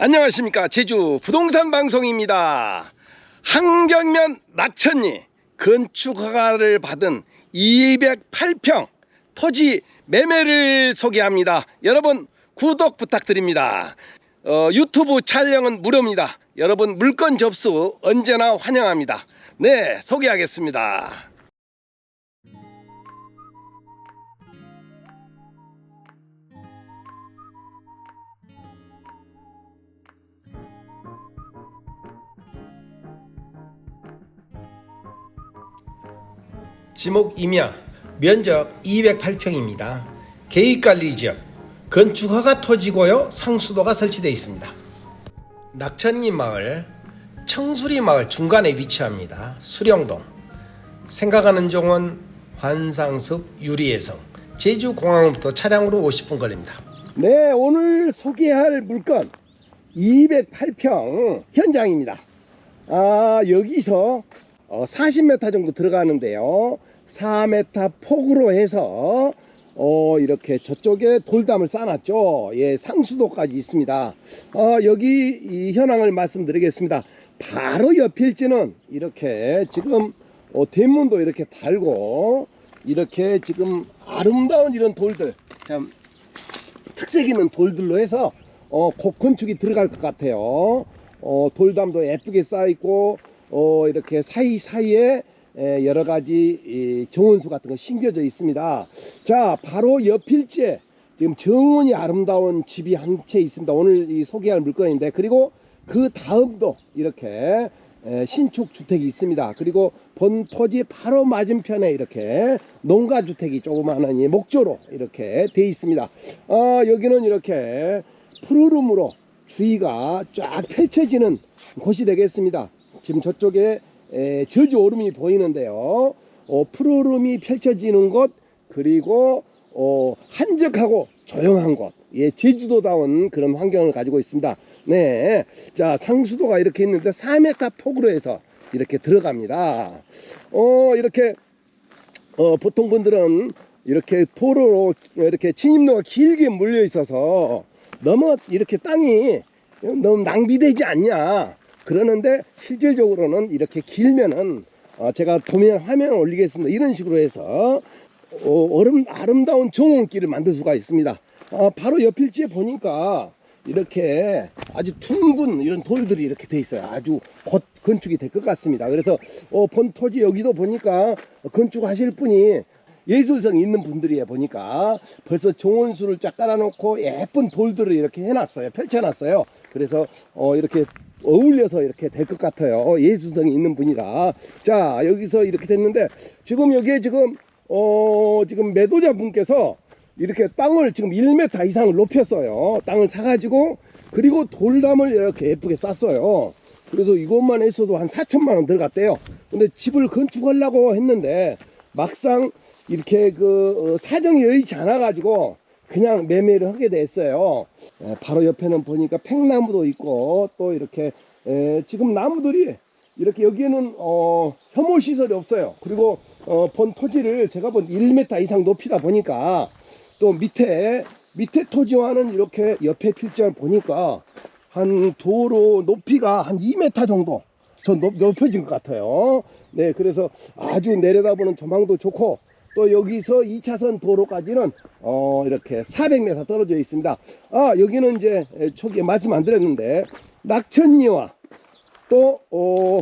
안녕하십니까. 제주 부동산 방송입니다. 한경면 낙천리 건축허가를 받은 208평 토지 매매를 소개합니다. 여러분 구독 부탁드립니다. 어, 유튜브 촬영은 무료입니다. 여러분 물건 접수 언제나 환영합니다. 네 소개하겠습니다 지목 임야 면적 208평입니다. 계획관리 지역 건축 허가 토지고요 상수도가 설치되어 있습니다. 낙천리 마을 청수리 마을 중간에 위치합니다. 수령동 생각하는 종은 환상숲 유리해성 제주공항부터 차량으로 50분 걸립니다. 네 오늘 소개할 물건 208평 현장입니다. 아 여기서 어, 40m 정도 들어가는데요. 4m 폭으로 해서 어, 이렇게 저쪽에 돌담을 쌓아놨죠. 예, 상수도까지 있습니다. 어, 여기 이 현황을 말씀드리겠습니다. 바로 옆일지는 이렇게 지금 어, 대문도 이렇게 달고 이렇게 지금 아름다운 이런 돌들 참 특색 있는 돌들로 해서 어, 곡 건축이 들어갈 것 같아요. 어, 돌담도 예쁘게 쌓여 있고 어, 이렇게 사이사이에 에, 여러 가지 이 정원수 같은 거 심겨져 있습니다. 자, 바로 옆일지에 지금 정원이 아름다운 집이 한 채 있습니다. 오늘 이 소개할 물건인데 그리고 그 다음도 이렇게 에, 신축 주택이 있습니다. 그리고 본 토지 바로 맞은편에 이렇게 농가 주택이 조그마한 이 목조로 이렇게 돼 있습니다. 어, 여기는 이렇게 푸르름으로 주위가 쫙 펼쳐지는 곳이 되겠습니다. 지금 저쪽에 에, 저주 오름이 보이는데요. 어, 푸르름이 펼쳐지는 곳 그리고 어, 한적하고 조용한 곳. 예, 제주도다운 그런 환경을 가지고 있습니다. 네. 자, 상수도가 이렇게 있는데 4m 폭으로 해서 이렇게 들어갑니다. 어, 이렇게 어, 보통 분들은 이렇게 도로로 이렇게 진입로가 길게 물려 있어서 너무 이렇게 땅이 너무 낭비되지 않냐 그러는데 실질적으로는 이렇게 길면은 어, 제가 도면 화면 올리겠습니다 이런 식으로 해서 어, 얼음, 아름다운 정원길을 만들 수가 있습니다 어, 바로 옆일지에 보니까 이렇게 아주 둥근 이런 돌들이 이렇게 돼 있어요. 아주 곧 건축이 될 것 같습니다. 그래서 어, 본 토지 여기도 보니까 건축하실 분이 예술성 있는 분들이에 보니까 벌써 정원수를 쫙 깔아놓고 예쁜 돌들을 이렇게 해놨어요. 펼쳐놨어요. 그래서 어, 이렇게 어울려서 이렇게 될 것 같아요. 어, 예술성이 있는 분이라. 자, 여기서 이렇게 됐는데 지금 여기에 지금 어, 지금 매도자 분께서 이렇게 땅을 지금 1m 이상을 높였어요. 땅을 사가지고 그리고 돌담을 이렇게 예쁘게 쌌어요. 그래서 이것만 했어도 한 4천만 원 들어갔대요. 근데 집을 건축하려고 했는데 막상 이렇게 그 어, 사정이 여의치 않아 가지고 그냥 매매를 하게 됐어요. 에, 바로 옆에는 보니까 팽나무도 있고 또 이렇게 에, 지금 나무들이 이렇게 여기에는 어, 혐오 시설이 없어요. 그리고 어, 본 토지를 제가 본 1m 이상 높이다 보니까 또 밑에 밑에 토지와는 이렇게 옆에 필지를 보니까 한 도로 높이가 한 2m 정도 저 높, 높여진 것 같아요. 네, 그래서 아주 내려다보는 조망도 좋고 또 여기서 2차선 도로까지는 어 이렇게 400m 떨어져 있습니다. 아 여기는 이제 초기에 말씀 안 드렸는데 낙천리와 또 어,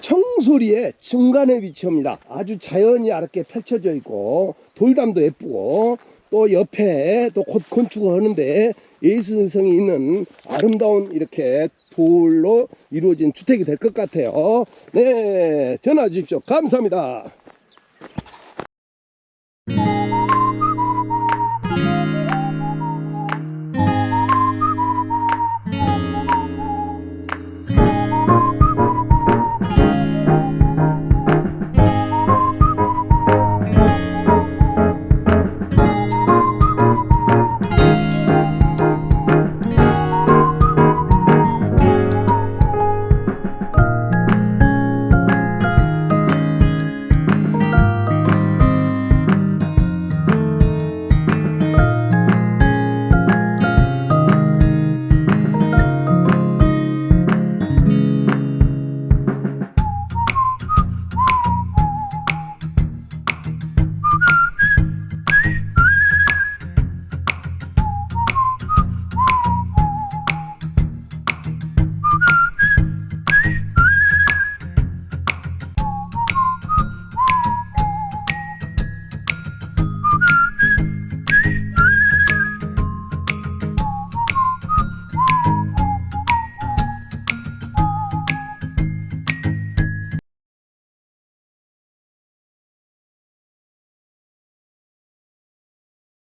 청소리의 중간에 위치합니다. 아주 자연이 아름게 펼쳐져 있고 돌담도 예쁘고 또 옆에 또 곧 건축을 하는데 예술성이 있는 아름다운 이렇게 돌로 이루어진 주택이 될 것 같아요. 네, 전화 주십시오. 감사합니다.